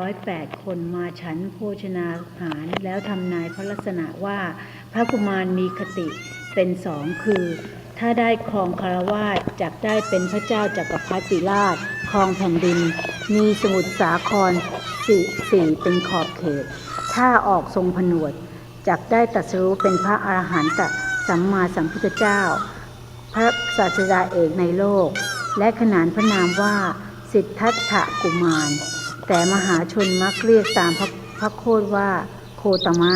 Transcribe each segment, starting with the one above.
308 คนมาฉันโภชนาหาร แล้วทำนายพระลักษณะว่า พระกุมารมีคติเป็นสองคือ ถ้าได้ครองคารวาสจักได้เป็นพระเจ้าจักรพรรดิราชครองแผ่นดิน มีสมุทรสาครสี่สี่เป็นขอบเขต ถ้าออกทรงผนวดจักได้ตรัสรู้เป็นพระอรหันตสัมมาสัมพุทธเจ้า พระศาสดาเอกในโลก และขนานพระนามว่าสิทธัตถกุมาร แต่มหาชนมักเรียกตามพระพระโคดว่าโคตมะ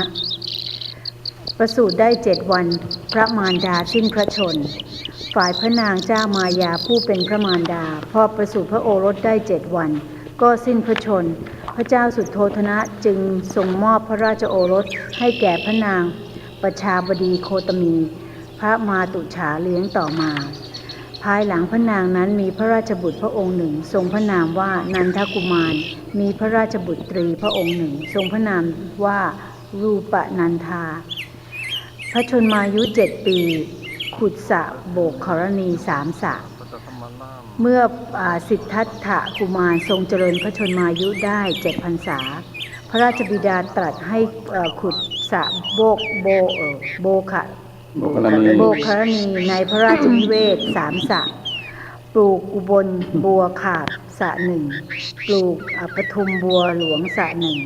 ประสูติได้เจ็ดวัน พระมารดาสิ้นพระชน ฝ่ายพระนางเจ้ามายาผู้เป็นพระมารดา พอประสูติพระโอรสได้เจ็ดวัน ก็สิ้นพระชน พระเจ้าสุดโทธนะจึงทรงมอบพระราชโอรสให้แก่พระนางประชาบดีโคตมี พระมาตุฉาเลี้ยงต่อมา ภายหลังพระนางนั้นมีพระราชบุตรพระองค์หนึ่ง ทรงพระนามว่านันทกุมาร มีพระราชบุตรีพระองค์หนึ่ง ทรงพระนามว่ารูปนันทา พระชนมายุเจ็ดปี ขุดสระโบกขรณีสามสระเมื่ออสิทธัตถกุมารทรงเจริญพระชนมายุได้เจ็ดพรรษา พระราชบิดาตรัสให้ขุดสระโบกโบเอ่อโบขะ โบกรณีโบกรณีในพระราชนิเวศสามสระปลูกอุบลบัวขาบสระหนึ่งปลูกอปทุมบัวหลวงสระหนึ่ง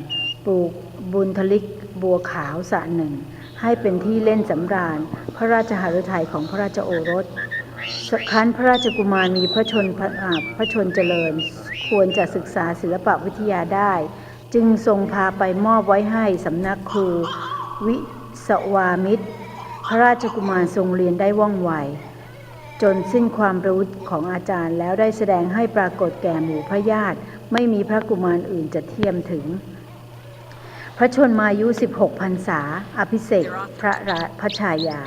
ปลูกบุญทลิกบัวขาวสระหนึ่งให้เป็นที่เล่นสำราญ พระราชหฤทัยของพระราชโอรสครั้นพระราชกุมารมีพระชนพระอ่าพระชนเจริญ ควรจะศึกษาศิลปวิทยาได้ จึงทรงพาไปมอบไว้ให้สำนักครูวิสวามิตร ระราชกุมารทรงเรียนได้ว่องไว จนสิ้นความรู้ของอาจารย์แล้วได้แสดงให้ปรากฏแก่หมู่พระญาติ ไม่มีพระกุมารอื่นจะเทียมถึง พระชนมายุ 16พรรษา อภิเษกพระราพระชายา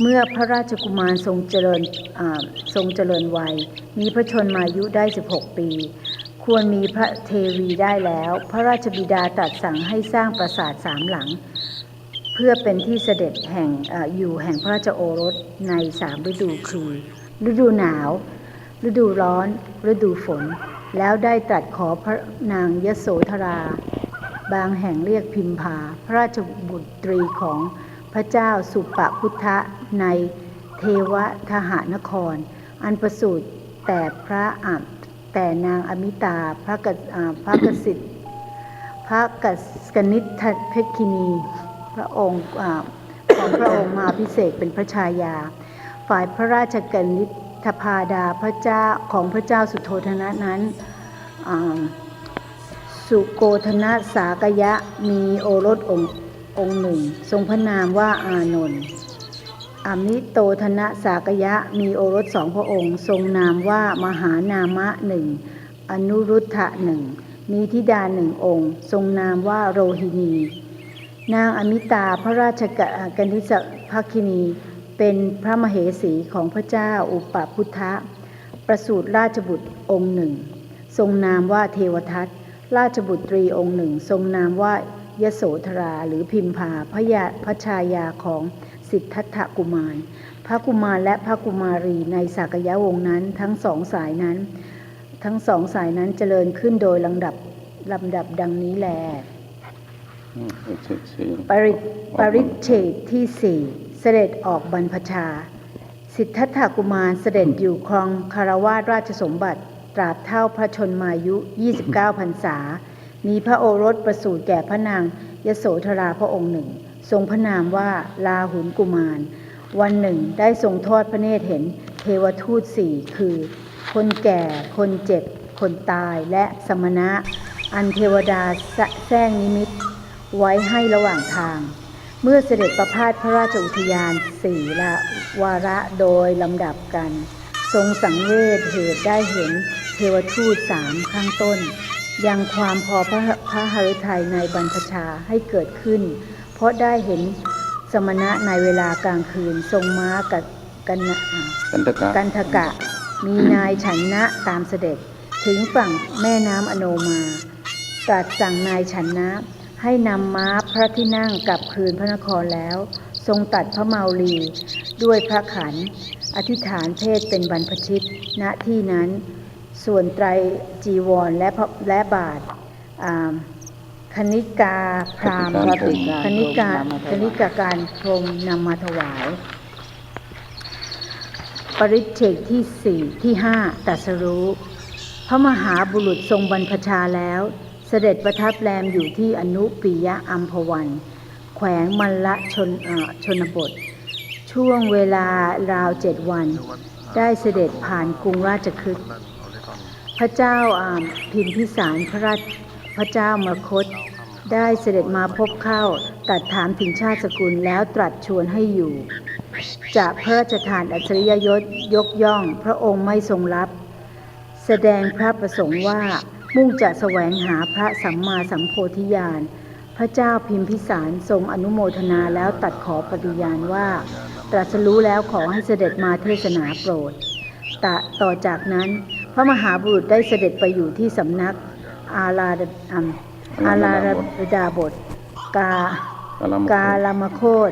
เมื่อพระราชกุมารทรงเจริญทรงเจริญวัย มีพระชนมายุได้ 16 ปี ควรมีพระเทวีได้แล้ว พระราชบิดาตรัสสั่งให้สร้างปราสาทสามหลัง เพื่อเป็นที่เสด็จแห่งออยู่แห่งพระราชโอรสในสามฤดูคือ ฤดูหนาว ฤดูร้อน ฤดูฝน แล้วได้ตรัสขอพระนางยโสธรา บางแห่งเรียกพิมพา พระราชบุตรีของพระเจ้าสุปพุทธะในเทวทหานคร อันประสูติแต่พระอับแต่นางอมิตาพระกษอ่าพระกสิทธิ์พระกสกนิษฐเพคคินี พระองค์ของพระองค์มาพิเศษเป็นพระชายา ฝ่ายพระราชกนิษฐพาดาพระเจ้าของพระเจ้าสุโธธนะนั้นสุโกธนะสากยะมีโอรสองค์องค์หนึ่ง ทรงพระนามว่าอานนท์อมิโตธนะสากยะมีโอรสสองพระองค์ ทรงนามว่ามหานามะหนึ่งอนุรุทธะหนึ่งมีธิดาหนึ่งองค์ ทรงนามว่าโรหินี นางอมิตาพระราชกะกนิสภคินี เป็นพระมเหสีของพระเจ้าอุปพุทธะ ประสูติราชบุตรองค์หนึ่ง ทรงนามว่าเทวทัตราชบุตรีองค์หนึ่ง ทรงนามว่ายโสธราหรือพิมพาพระยาพระชายาของสิทธัตถกุมาร พระกุมารและพระกุมารีในสากยะวงนั้นทั้งสองสายนั้น ทั้งสองสายนั้นเจริญขึ้นโดยลำดับลำดับดังนี้แล ปริปริเฉดที่สี่เสด็จออกบรรพชา สิทธัตถกุมารเสด็จอยู่ครองคารวาสราชสมบัติ ตราบเท่าพระชนมายุ 29พรรษา มีพระโอรสประสูติแก่พระนางยโสธราพระองค์หนึ่ง ทรงพระนามว่าลาหุนกุมาร วันหนึ่งได้ทรงทอดพระเนตรเห็นเทวทูตสี่คือ คนแก่ คนเจ็บ คนตายและสมณะ อันเทวดาสะแซงนิมิต ไว้ให้ระหว่างทาง เมื่อเสด็จประพาสพระราชอุทยานสี่ละวาระโดยลำดับกัน ทรงสังเวชเหตุได้เห็นเทวทูตสามข้างต้น ยังความพอพระพระหฤทัยในบรรพชาให้เกิดขึ้น เพราะได้เห็นสมณะในเวลากลางคืนทรงม้ากับกันนะอ่ากันตะกะกันทกะ มีนายฉันนะตามเสด็จถึงฝั่งแม่น้ำอโนมาตรัสสั่งนายฉันนะ ให้นำม้าพระที่นั่งกลับคืนพระนครแล้ว ทรงตัดพระเมาลี ด้วยพระขัน อธิษฐานเพศเป็นบรรพชิตณที่นั้น ส่วนไตรจีวรและพระและบาทอ่าคณิกาพราหมณ์คณิกาคณิกาพรหมนำมาถวายคณิกาการพรหมนำมาถวาย ปริเชกที่สี่ที่ห้าตรัสรู้ พระมหาบุรุษทรงบรรพชาแล้ว เสด็จประทับแรมอยู่ที่อนุปิยะอัมพวัน แขวงมัลละชนชนบท ช่วงเวลาราวเจ็ดวัน ได้เสด็จผ่านกรุงราชคฤห์พระเจ้าอาพิมพิสารพระราชพระเจ้ามคต ได้เสด็จมาพบเข้าตรัสถามถึงชาติสกุลแล้วตรัสชวนให้อยู่ จะเพระราชทานอัจฉริยยศยกย่อง พระองค์ไม่ทรงรับ แสดงพระประสงค์ว่า มุ่งจะแสวงหาพระสัมมาสัมโพธิญาณ พระเจ้าพิมพิสารทรงอนุโมทนาแล้วตัดขอปฏิญาณว่า ตรัสรู้แล้วขอให้เสด็จมาเทศนาโปรดตะต่อจากนั้น พระมหาบุรุษได้เสด็จไปอยู่ที่สำนัก อาลาดอัมอาลาดาบท กาลามกาลามโคต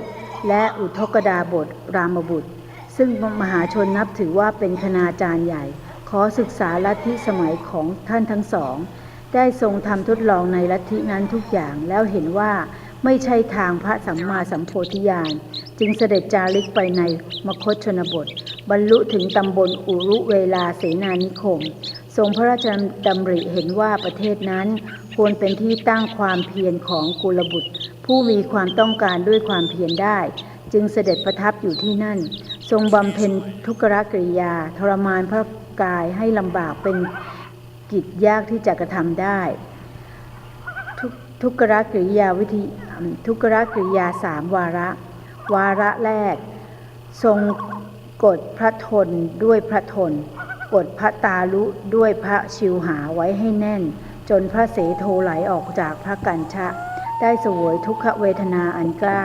และอุทกดาบทรามบุตร ซึ่งมหาชนนับถือว่าเป็นคณาจารย์ใหญ่ ขอศึกษาลัทธิสมัยของท่านทั้งสอง ได้ทรงทำทดลองในลัทธินั้นทุกอย่างแล้วเห็นว่าไม่ใช่ทางพระสัมมาสัมโพธิญาณ จึงเสด็จจาริกไปในมคตชนบท บรรลุถึงตำบลอุรุเวลาเสนานิคม ทรงพระราชดำริเห็นว่าประเทศนั้น ควรเป็นที่ตั้งความเพียรของกุลบุตร ผู้มีความต้องการด้วยความเพียรได้ จึงเสด็จประทับอยู่ที่นั่น ทรงบำเพ็ญทุกขกริยา ทรมานพระ กายให้ลำบากเป็นกิจยากที่จะกระทำได้ ทุกทุกขกริยาวิธีทุกขกริยาสามวาระ วาระแรก ทรงกดพระทนด้วยพระทน กดพระตาลุด้วยพระชิวหาไว้ให้แน่น จนพระเสโทไหลออกจากพระกัญชะ ได้สวยทุกขเวทนาอันกล้า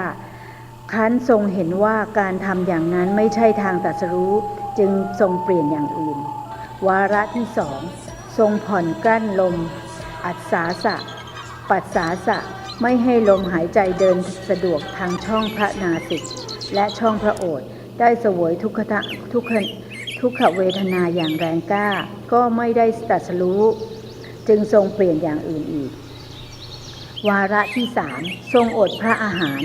คันทรงเห็นว่าการทำอย่างนั้นไม่ใช่ทางตรัสรู้ จึงทรงเปลี่ยนอย่างอื่น วาระที่สองทรงผ่อนกลั้นลม อัศสาสะ ปัสสาสะไม่ให้ลมหายใจเดินสะดวกทางช่องพระนาสิก และช่องพระโอษฐ์ได้เสวยทุกขะทุกขทุกขเวทนาอย่างแรงกล้า ก็ไม่ได้ตรัสรู้ จึงทรงเปลี่ยนอย่างอื่นอีก วาระที่สามทรงอดพระอาหาร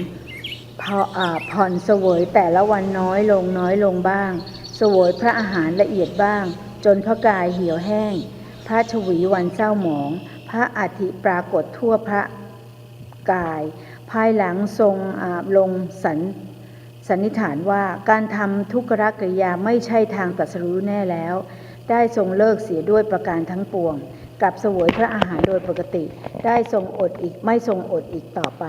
พออผ่อนเสวยแต่ละวันน้อยลงน้อยลงบ้าง สวยพระอาหารละเอียดบ้าง จนพระกายเหี่ยวแห้ง พระชวีวันเศร้าหมอง พระอาทิปรากฏทั่วพระกาย ภายหลังทรงลงสันสันนิษฐานว่าการทำทุกขกริยาไม่ใช่ทางตรัสรู้แน่แล้ว ได้ทรงเลิกเสียด้วยประการทั้งปวง กับสวยพระอาหารโดยปกติ ได้ทรงอดอีกไม่ทรงอดอีกต่อไป